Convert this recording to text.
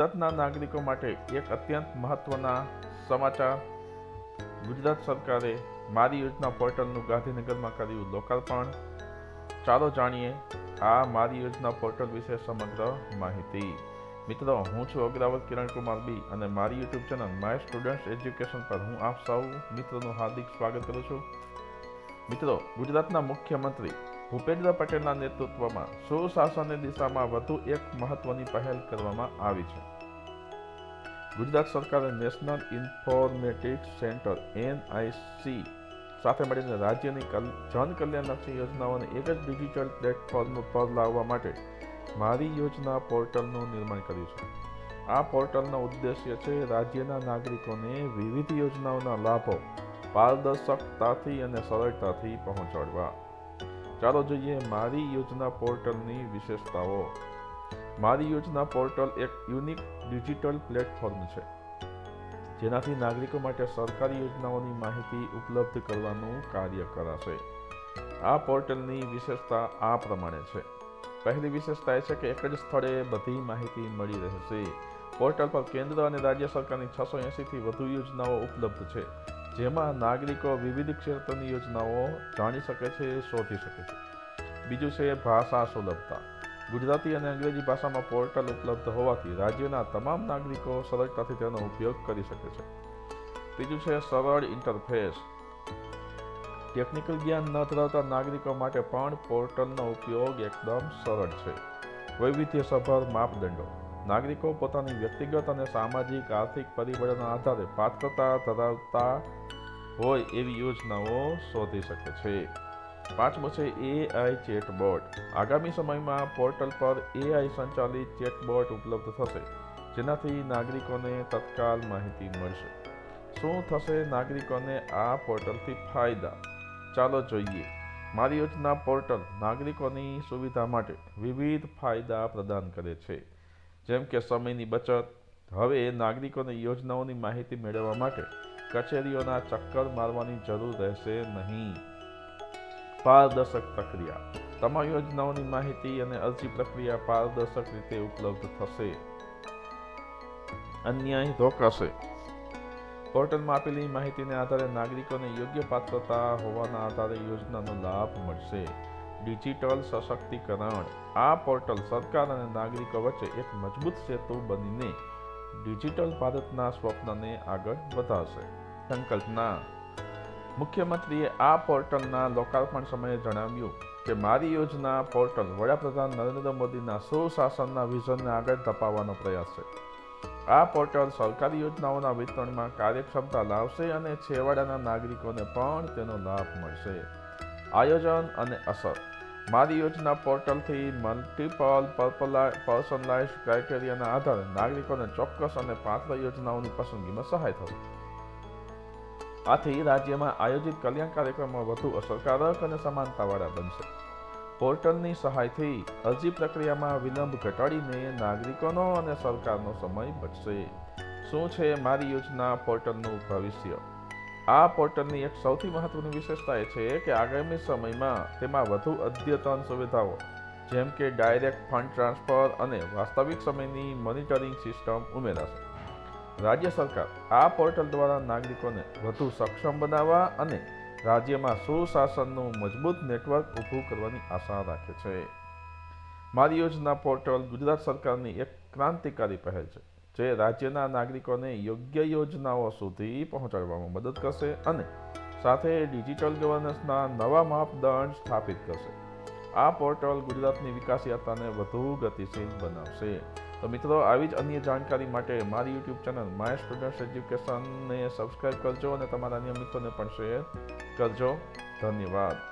ગુજરાતના નાગરિકો માટે એક અત્યંત મહત્વના સમાચાર. ગુજરાત સરકારે મારી યોજના પોર્ટલનું ગાંધીનગરમાં કર્યું લોકાર્પણ. ચાલો જાણીએ આ મારી યોજના પોર્ટલ વિશે સમગ્ર માહિતી. મિત્રો, હું છું અગ્રાવત કિરણ કુમાર બી અને મારી YouTube channel my students education પર હું આપ સૌ મિત્રોનું હાર્દિક સ્વાગત કરું છું. મિત્રો, ગુજરાતના મુખ્યમંત્રી ભૂપેન્દ્ર પટેલના નેતૃત્વમાં સુશાસનની દિશામાં વધુ એક મહત્વની પહેલ કરવામાં આવી છે. ગુજરાત સરકારે નેશનલ ઇન્ફોર્મેટિક્સ સેન્ટર, એનઆઈસી, સાથે મળીને રાજ્યની જનકલ્યાણલક્ષી જન કલ્યાણલક્ષી યોજનાઓને એક જ ડિજિટલ પ્લેટફોર્મ પર લાવવા માટે મારી યોજના પોર્ટલનું નિર્માણ કર્યું છે. આ પોર્ટલનો ઉદ્દેશ્ય છે રાજ્યના નાગરિકોને વિવિધ યોજનાઓના લાભો પારદર્શકતાથી અને સરળતાથી પહોંચાડવા. ચાલો જોઈએ મારી યોજના પોર્ટલની વિશેષતાઓ. મારી યોજના પોર્ટલ એક યુનિક ડિજિટલ પ્લેટફોર્મ છે, જેનાથી નાગરિકો માટે સરકારી યોજનાઓની માહિતી ઉપલબ્ધ કરવાનું કાર્ય કરાશે. આ પોર્ટલની વિશેષતા આ પ્રમાણે છે. પહેલી વિશેષતા એ છે કે એક જ સ્થળે બધી માહિતી મળી રહેશે. પોર્ટલ પર કેન્દ્ર અને રાજ્ય સરકારની છસો એંસીથી વધુ યોજનાઓ ઉપલબ્ધ છે, જેમાં નાગરિકો વિવિધ ક્ષેત્રની યોજનાઓ જાણી શકે છે, શોધી શકે છે. બીજું છે ભાષા સુલભતા. ગુજરાતી અને અંગ્રેજી ભાષામાં પોર્ટલ ઉપલબ્ધ હોવાથી રાજ્યના તમામ નાગરિકો સરળતાથી તેનો ઉપયોગ કરી શકે છે. ત્રીજું છે સરળ ઇન્ટરફેસ. ટેકનિકલ જ્ઞાન ન ધરાવતા નાગરિકો માટે પણ પોર્ટલનો ઉપયોગ એકદમ સરળ છે. વૈવિધ્યસભર માપદંડો. નાગરિકો પોતાની વ્યક્તિગત અને સામાજિક, આર્થિક પરિબળોના આધારે પાત્રતા ધરાવતા હોય એવી યોજનાઓ શોધી શકે છે. પાંચમો છે એઆઈ ચેટબોટ આગામી સમયમાં પોર્ટલ પર એઆઈ સંચાલિત ચેટબોટ ઉપલબ્ધ થશે, જેનાથી નાગરિકોને તત્કાલ માહિતી મળશે. શું થશે નાગરિકોને આ પોર્ટલથી ફાયદા? ચાલો જોઈએ. મારી યોજના પોર્ટલ નાગરિકોની સુવિધા માટે વિવિધ ફાયદા પ્રદાન કરે છે. જેમ કે સમયની બચત, હવે નાગરિકોને યોજનાઓની માહિતી મેળવવા માટે કચેરીઓના ચક્કર મારવાની જરૂર રહેશે નહીં. પારદર્શક પ્રક્રિયા. તમામ યોજનાઓની માહિતી અને અરજી પ્રક્રિયા પારદર્શક રીતે ઉપલબ્ધ થશે. અન્યાય રોકાશે. પોર્ટલમાં આપેલી માહિતીને આધારે નાગરિકોને યોગ્ય પાત્રતા હોવાના આધારે યોજનાનો લાભ મળશે. ડિજિટલ સશક્તિકરણ. આ પોર્ટલ સરકાર અને નાગરિકો વચ્ચે એક મજબૂત સેતુ બનીને ડિજિટલ ભારતના સ્વપ્નને આગળ વધારશે. સંકલ્પના. મુખ્યમંત્રીએ આ પોર્ટલના લોકાર્પણ સમયે જણાવ્યું કે મારી યોજના પોર્ટલ વડાપ્રધાન નરેન્દ્ર મોદીના સુશાસનના વિઝનને આગળ ધપાવવાનો પ્રયાસ છે. આ પોર્ટલ સરકારી યોજનાઓના વિતરણમાં કાર્યક્ષમતા લાવશે અને છેવાડાના નાગરિકોને પણ તેનો લાભ મળશે. આયોજન અને અસર. મારી યોજના પોર્ટલથી મલ્ટિપલ પર્સનલાઇઝ ક્રાઇટેરિયાના આધારે નાગરિકોને ચોક્કસ અને પાત્ર યોજનાઓની પસંદગીમાં સહાય થશે. આથી રાજ્યમાં આયોજિત કલ્યાણ કાર્યક્રમો વધુ અસરકારક અને સમાનતાવાળા બનશે. પોર્ટલની સહાયથી અરજી પ્રક્રિયામાં વિલંબ ઘટાડીને નાગરિકોનો અને સરકારનો સમય બચશે. શું છે મારી યોજના પોર્ટલનું ભવિષ્ય? આ પોર્ટલની એક સૌથી મહત્વની વિશેષતા એ છે કે આગામી સમયમાં તેમાં વધુ અદ્યતન સુવિધાઓ, જેમ કે ડાયરેક્ટ ફંડ ટ્રાન્સફર અને વાસ્તવિક સમયની મોનિટરિંગ સિસ્ટમ ઉમેરાશે. રાજ્ય સરકાર આ પોર્ટલ દ્વારા નાગરિકોને વધુ સક્ષમ બનાવવા અને રાજ્યમાં સુશાસનનું મજબૂત નેટવર્ક ઊભું કરવાની આશા રાખે છે. મારી યોજના પોર્ટલ ગુજરાત સરકારની એક ક્રાંતિકારી પહેલ છે, જે રાજ્યના નાગરિકોને યોગ્ય યોજનાઓ સુધી પહોંચાડવામાં મદદ કરશે અને સાથે ડિજિટલ ગવર્નન્સના નવા માપદંડ સ્થાપિત કરશે. આ પોર્ટલ ગુજરાતની વિકાસ યાત્રાને વધુ ગતિશીલ બનાવશે. તો મિત્રો, આવી જ અન્ય જાણકારી માટે મારી યુટ્યુબ ચેનલ માય સ્ટુડન્ટ્સ એજ્યુકેશનને સબસ્ક્રાઈબ કરજો અને તમારા અન્ય મિત્રોને પણ શેર કરજો. ધન્યવાદ.